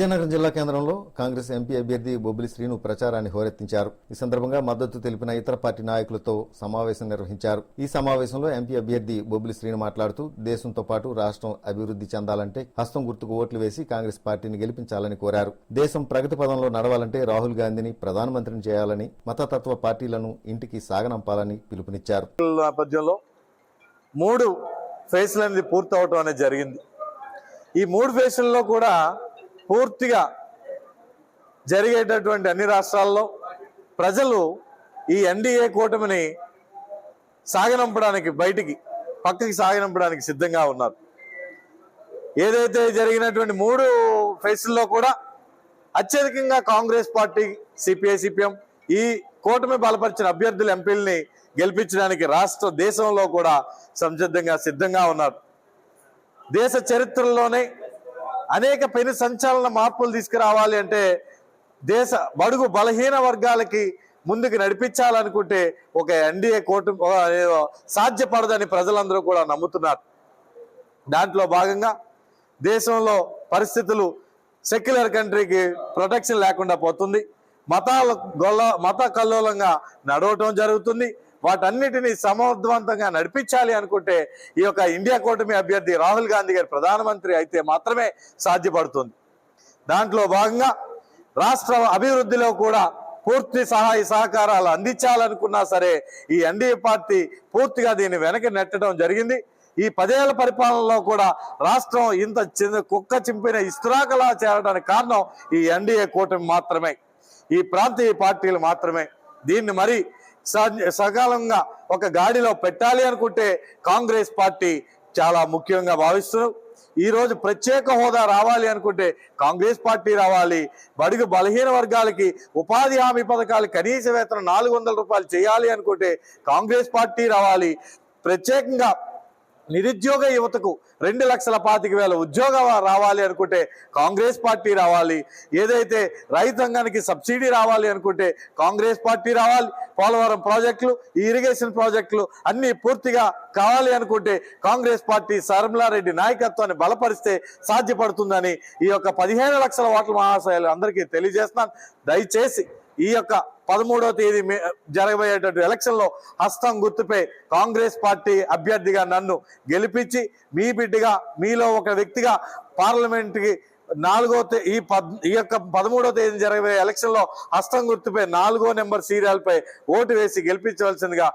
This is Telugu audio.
విజయనగరం జిల్లా కేంద్రంలో కాంగ్రెస్ ఎంపీ అభ్యర్థి బొబ్బిలి శ్రీను ప్రచారాన్ని హోరెత్తించారు. ఈ సందర్భంగా మద్దతు తెలిపిన ఇతర పార్టీ నాయకులతో సమావేశం నిర్వహించారు. ఈ సమావేశంలో ఎంపీ అభ్యర్థి బొబ్బిలి శ్రీను మాట్లాడుతూ దేశంతో పాటు రాష్ట్రం అభివృద్ధి చెందాలంటే హస్తం గుర్తుకు ఓట్లు వేసి కాంగ్రెస్ పార్టీని గెలిపించాలని కోరారు. దేశం ప్రగతి పదంలో నడవాలంటే రాహుల్ గాంధీని ప్రధానమంత్రిని చేయాలని మతతత్వ పార్టీలను ఇంటికి సాగనంపాలని పిలుపునిచ్చారు. నేపథ్యంలో మూడు ఫేజ్లు అనేది పూర్తవటం అనేది జరిగింది. ఈ మూడు ఫేజ్లలో కూడా పూర్తిగా జరిగేటటువంటి అన్ని రాష్ట్రాల్లో ప్రజలు ఈ ఎన్డీఏ కూటమిని సాగనంపడానికి బయటికి పక్కకి సాగనంపడానికి సిద్ధంగా ఉన్నారు. ఏదైతే జరిగినటువంటి మూడు ఫేసుల్లో కూడా అత్యధికంగా కాంగ్రెస్ పార్టీ సిపిఐ సిపిఎం ఈ కూటమి బలపరిచిన అభ్యర్థుల ఎంపీలని గెలిపించడానికి రాష్ట్ర దేశంలో కూడా సంసిద్ధంగా సిద్ధంగా ఉన్నారు. దేశ చరిత్రలోనే అనేక పెను సంచలన మార్పులు తీసుకురావాలి అంటే దేశ బడుగు బలహీన వర్గాలకి ముందుకు నడిపించాలనుకుంటే ఒక ఎన్డీఏ కోటు సాధ్యపడదని ప్రజలందరూ కూడా నమ్ముతున్నారు. దాంట్లో భాగంగా దేశంలో పరిస్థితులు సెక్యులర్ కంట్రీకి ప్రొటెక్షన్ లేకుండా పోతుంది. మతాల గొల్ల మత కల్లోలంగా నడవటం జరుగుతుంది. వాటన్నిటినీ సమర్థవంతంగా నడిపించాలి అనుకుంటే ఈ యొక్క ఇండియా కూటమి అభ్యర్థి రాహుల్ గాంధీ గారు ప్రధానమంత్రి అయితే మాత్రమే సాధ్యపడుతుంది. దాంట్లో భాగంగా రాష్ట్ర అభివృద్ధిలో కూడా పూర్తి సహాయ సహకారాలు అందించాలనుకున్నా సరే ఈ ఎన్డీఏ పార్టీ పూర్తిగా దీన్ని వెనక్కి నెట్టడం జరిగింది. ఈ పదేళ్ళ పరిపాలనలో కూడా రాష్ట్రం ఇంత చిన్న కుక్క చింపిన ఇస్త్రాకలా చేరడానికి కారణం ఈ ఎన్డీఏ కూటమి మాత్రమే. ఈ ప్రాంతీయ పార్టీలు మాత్రమే. దీన్ని మరి సకాలంగా ఒక గాడిలో పెట్టాలి అనుకుంటే కాంగ్రెస్ పార్టీ చాలా ముఖ్యంగా భావిస్తున్నాం ఈరోజు ప్రత్యేక హోదా రావాలి అనుకుంటే కాంగ్రెస్ పార్టీ రావాలి. బడుగు బలహీన వర్గాలకి ఉపాధి హామీ పథకాలు కనీస వేతనం నాలుగు వందల రూపాయలు చేయాలి అనుకుంటే కాంగ్రెస్ పార్టీ రావాలి. ప్రత్యేకంగా నిరుద్యోగ యువతకు రెండు లక్షల పాతిక వేల ఉద్యోగం రావాలి అనుకుంటే కాంగ్రెస్ పార్టీ రావాలి. ఏదైతే రైతాంగానికి సబ్సిడీ రావాలి అనుకుంటే కాంగ్రెస్ పార్టీ రావాలి. పోలవరం ప్రాజెక్టులు ఈ ఇరిగేషన్ ప్రాజెక్టులు అన్నీ పూర్తిగా కావాలి అనుకుంటే కాంగ్రెస్ పార్టీ సరమలారెడ్డి నాయకత్వాన్ని బలపరిస్తే సాధ్యపడుతుందని ఈ యొక్క పదిహేను లక్షల ఓట్ల మహాశయాలు అందరికీ తెలియజేస్తున్నాను. దయచేసి ఈ యొక్క పదమూడవ తేదీ మే- జరగబోయేటటువంటి ఎలక్షన్లో హస్తం గుర్తుపై కాంగ్రెస్ పార్టీ అభ్యర్థిగా నన్ను గెలిపించి మీ బిడ్డగా మీలో ఒక వ్యక్తిగా పార్లమెంట్కి నాలుగో తే- ఈ పద్ ఈ యొక్క పదమూడో తేదీ జరగబోయే ఎలక్షన్లో హస్తం గుర్తుపై నాలుగో నెంబర్ సీరియల్ పై ఓటు వేసి గెలిపించవలసిందిగా